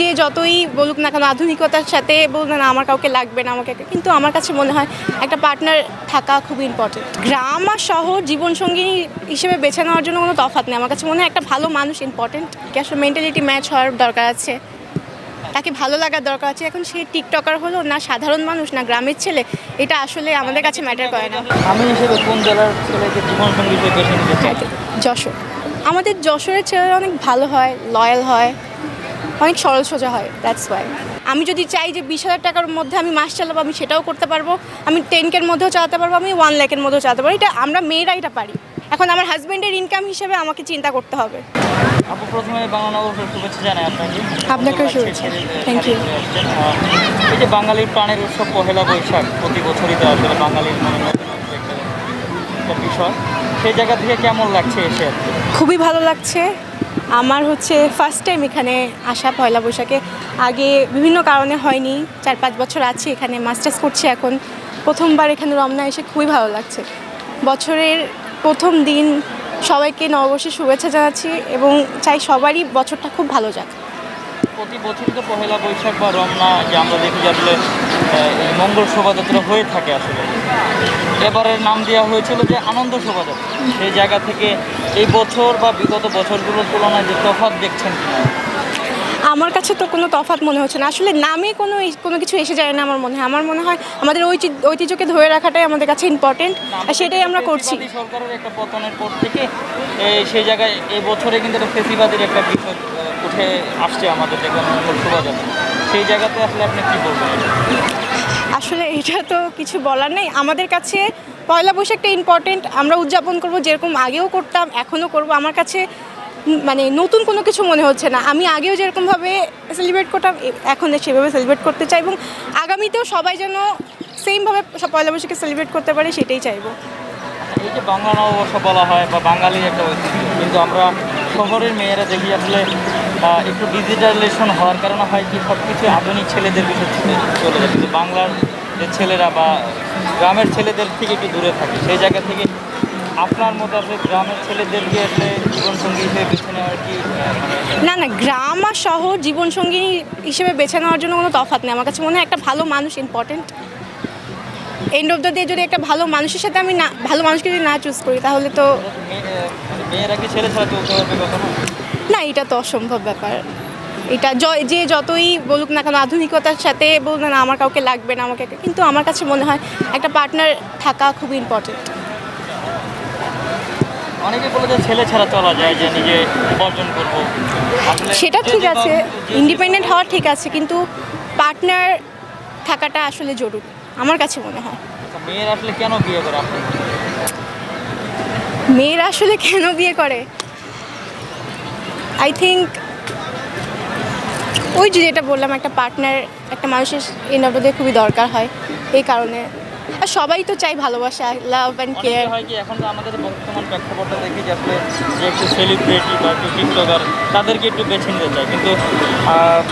যে যতই বলুক না কেন আধুনিকতার সাথে বলুক না আমার কাউকে লাগবে না আমাকে। কিন্তু আমার কাছে মনে হয় একটা পার্টনার থাকা খুব ইম্পর্টেন্ট গ্রাম আর শহর জীবনসঙ্গী হিসেবে বেছে নেওয়ার জন্য কোনো তফাৎ নেই। আমার কাছে মনে হয় একটা ভালো মানুষ ইম্পর্টেন্ট কি আসলে মেন্টালিটি ম্যাচ হওয়ার দরকার আছে। তাকে ভালো লাগার দরকার আছে। এখন সে টিকটকার হলো না সাধারণ মানুষ না গ্রামের ছেলে এটা আসলে আমাদের কাছে ম্যাটার করে না। আমি হিসেবে কোন জেলার ছেলেকে জীবনসঙ্গী যশোর। আমাদের যশোরের ছেলেরা অনেক ভালো হয় লয়াল হয়। অনেক সরল সোজা হয় দ্যাটস ওয়াই আমি যদি চাই যে বিশ হাজার টাকার মধ্যে আমি মাস চালাবো আমি সেটাও করতে পারব আমি টেন কের মধ্যেও চালাতে পারব আমি ওয়ান ল্যাকের মধ্যেও চালাতে পারব এটা আমরা মেয়েরা এটা পারি। এখন আমার হাজব্যান্ডের ইনকাম হিসেবে আমাকে চিন্তা করতে হবে। আপু প্রথমে বাংলা নববর্ষের শুভেচ্ছা জানাই আপনাকে। শুভেচ্ছা। আহ, এই যে বাঙালির প্রাণের উৎসব পহেলা বৈশাখ প্রতি বছরই তো আসলে বাঙালির মনে একটা বিষয়। সেই জায়গা থেকে কেমন লাগছে এসে? খুবই ভালো লাগছে। আমার হচ্ছে ফার্স্ট টাইম এখানে আসা পয়লা বৈশাখে। আগে বিভিন্ন কারণে হয়নি, চার পাঁচ বছর আছি এখানে মাস্টার্স করছি এখন। প্রথমবার এখানে রমনা এসে খুবই ভালো লাগছে। বছরের প্রথম দিন সবাইকে নববর্ষের শুভেচ্ছা জানাচ্ছি এবং চাই সবারই বছরটা খুব ভালো যাক। প্রতি বছরই তো পহেলা বৈশাখ বা রমনা যে আমরা দেখি যে আসলে এই মঙ্গল শোভাযাত্রা হয়ে থাকে আসলে। এবারের নাম দেওয়া হয়েছিল যে আনন্দ শোভাযাত্রা। সেই জায়গা থেকে এই বছর বা বিগত বছরগুলোর তুলনায় যে তফাৎ দেখছেন কিনা? আমার কাছে তো কোনো তফাৎ মনে হচ্ছে না। আসলে নামে কোনো কোনো কিছু এসে যায় না আমার মনে হয়। আমার মনে হয় আমাদের ঐতি- ঐতিহ্যকে ধরে রাখাটাই আমাদের কাছে ইম্পর্টেন্ট আর সেটাই আমরা করছি। সরকারের একটা পতনের পর থেকে। সেই জায়গায় এই বছরে কিন্তু একটা ফেসিবাদের একটা বিষয় উঠে আসছে আমাদের দেখবেন শোভাযাত্রা। সেই জায়গাতে আসলে আপনি কি বলবেন? আসলে এটা তো কিছু বলার নেই। আমাদের কাছে পয়লা বৈশাখটা ইম্পর্টেন্ট আমরা উদযাপন করব যেরকম আগেও করতাম এখনও করব। আমার কাছে মানে নতুন কোনো কিছু মনে হচ্ছে না। আমি আগেও যেরকমভাবে সেলিব্রেট করতাম এখন সেভাবে সেলিব্রেট করতে চাই এবং আগামীতেও সবাই যেন সেমভাবে পয়লা বৈশাখে সেলিব্রেট করতে পারে সেটাই চাইব। এই যে বাংলা নববর্ষ বলা হয় বা বাঙালির একটা ঐতিহ্য কিন্তু আমরা শহরের মেয়েরা দেখি আসলে একটু ডিজিটালাইজেশন হওয়ার কারণে হয় কি সব কিছু আধুনিক ছেলেদের বিষয় চলে যায়। কিন্তু বাংলার যে ছেলেরা বা গ্রামের ছেলেদের থেকে একটু দূরে থাকে। সেই জায়গা থেকে আপনার মতো আসলে গ্রামের ছেলেদেরকে আসলে জীবনসঙ্গী হিসেবে বেছে নেওয়ার কি মানে না না, গ্রাম আর শহর জীবনসঙ্গী হিসেবে বেছে নেওয়ার জন্য কোনো তফাৎ নেই। আমার কাছে মনে হয় একটা ভালো মানুষ important end of the day যদি একটা ভালো মানুষের সাথে আমি না ভালো মানুষকে যদি না চুজ করি তাহলে তো না এটা তো অসম্ভব ব্যাপার। এটা য- যে যতই বলুক না কেন আধুনিকতার সাথে বলুক না আমার কাউকে লাগবে না আমাকে কিন্তু আমার কাছে মনে হয় একটা পার্টনার থাকা খুব ইম্পর্টেন্ট অনেকে বলে যে ছেলে ছাড়া চলা যায় যে নিজে উপার্জন করব। সেটা ঠিক আছে ইন্ডিপেন্ডেন্ট হওয়া ঠিক আছে কিন্তু পার্টনার থাকাটা আসলে জরুরি। আমার কাছে মনে হয়। মেয়ের আসলে কেন বিয়ে করে আপনি মেয়েরা আসলে কেন বিয়ে করে? আই থিঙ্ক ওই যে যেটা বললাম একটা পার্টনার একটা মানুষের এনার খুবই দরকার হয়। এই কারণে আর সবাই তো চাই ভালোবাসা লাভ অ্যান্ড কেয়ার হয় কি এখন তো আমাদের বর্তমান প্রেক্ষাপটটা দেখি যে আসলে যে একটু সেলিব্রিটি বা একটু টিকটকার তাদেরকে একটু বেছে নিতে চায়। কিন্তু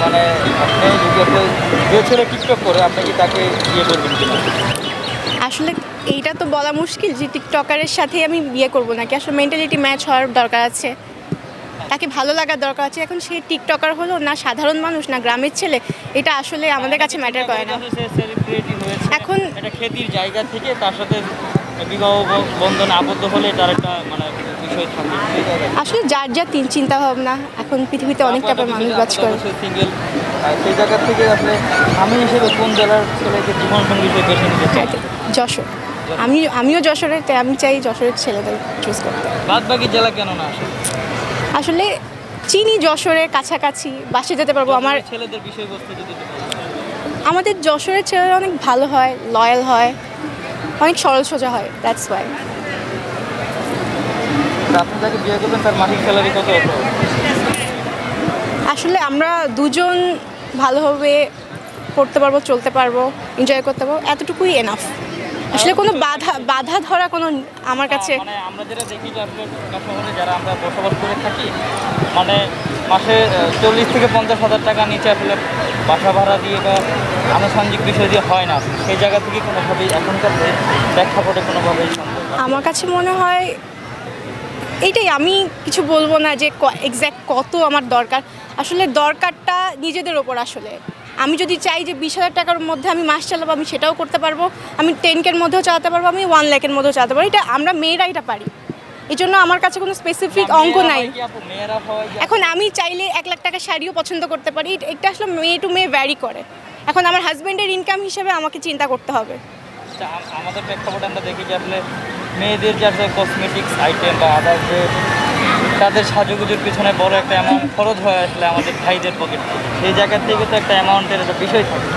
মানে আপনি যদি আপনি যে ছেলে টিকটক করে আপনি কি তাকে বিয়ে করবেন কিনা আসলে এইটা তো বলা মুশকিল যে টিকটকারের সাথে আমি বিয়ে করব নাকি। আসলে মেন্টালিটি ম্যাচ হওয়ার দরকার আছে। তাকে ভালো লাগার দরকার আছে। এখন সে টিকটকার হলো না সাধারণ মানুষ না গ্রামের ছেলে এটা আসলে আমাদের কাছে ম্যাটার করে না সে সেলিব্রিটি হয়েছে এখন- একটা খ্যাতির জায়গা থেকে তার সাথে বিবাহ বন্ধনে আবদ্ধ হলে তার একটা মানে বিষয় থাকে। আসলে যার যা তিন চিন্তা ভাবনা এখন পৃথিবীতে অনেক টাইপের মানুষ বাস করে। সিঙ্গেল সেই জায়গা থেকে আসলে আমি হিসেবে কোন জেলার ছেলেকে জীবনসঙ্গী হিসেবে বেছে নিতে চাই? যশোর। আমি আমিও যশোরের তাই আমি চাই যশোরের ছেলেদের চুজ করতে। বাদ বাকি জেলা কেন না? আসলে আসলে চিনি যশোরের কাছাকাছি বাসে যেতে পারব। আমার ছেলেদের বিষয়বস্তু যদি। আমাদের যশোরের ছেলেরা অনেক ভালো হয় লয়াল হয় অনেক সরল সোজা হয় দ্যাটস ওয়াই আসলে আমরা দুজন ভালোভাবে পড়তে পারব চলতে পারব এনজয় করতে পারব এতটুকুই এনাফ আসলে কোনো বাধা বাধা ধরা কোনো আমার কাছে মানে আমরা যেটা দেখি যে শহরে যারা আমরা বসবাস করে থাকি মানে মাসে চল্লিশ থেকে পঞ্চাশ হাজার টাকা নিচে আসলে বাসা ভাড়া দিয়ে বা আনুষঙ্গিক বিষয় দিয়ে হয় না সেই জায়গা থেকে কোনোভাবেই এখনকার প্রেক্ষাপটে কোনোভাবেই আমার কাছে মনে হয় এইটাই আমি কিছু বলব না যে এক্স্যাক্ট কত আমার দরকার। আসলে দরকারটা নিজেদের ওপর আসলে। আমি যদি চাই যে বিশ হাজার টাকার মধ্যে আমি মাস চালাবো আমি সেটাও করতে পারব। আমি টেন কের মধ্যেও চালাতে পারব আমি ওয়ান ল্যাকের মধ্যেও চালাতে পারব। এটা আমরা মেয়েরা এটা পারি। এই জন্য আমার কাছে কোনো স্পেসিফিক অঙ্ক নাই। এখন আমি চাইলে এক লাখ টাকা শাড়িও পছন্দ করতে পারি। এটা- এটা আসলে মেয়ে টু মেয়ে ভ্যারি করে। এখন আমার হাজব্যান্ডের ইনকাম হিসেবে আমাকে চিন্তা করতে হবে। আচ্ছা, আমাদের প্রেক্ষাপটে আমরা দেখি যে আসলে মেয়েদের যে আসলে কসমেটিক্স আইটেম বা আদার যে তাদের সাজুগুজুর পিছনে বড় একটা অ্যামাউন্ট খরচ হয় আসলে আমাদের ভাইদের পকেট সেই জায়গা থেকে তো একটা অ্যামাউন্টের একটা বিষয় থাকে।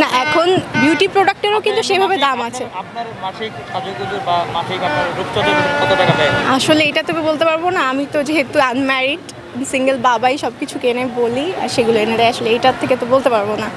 না এখন বিউটি প্রোডাক্টেরও কিন্তু সেভাবে দাম আছে। আপনার- মাসিক সাজুগুজুর বা মাসিক আপনার রূপচর্চার কত টাকা ব্যয় আসলে এটা তবে বলতে পারব না আমি তো যেহেতু আনম্যারিড সিঙ্গেল বাবাই সব কিছু কেনে বলি, আর সেগুলো এনে দেয় আসলে এইটার থেকে তো বলতে পারব না।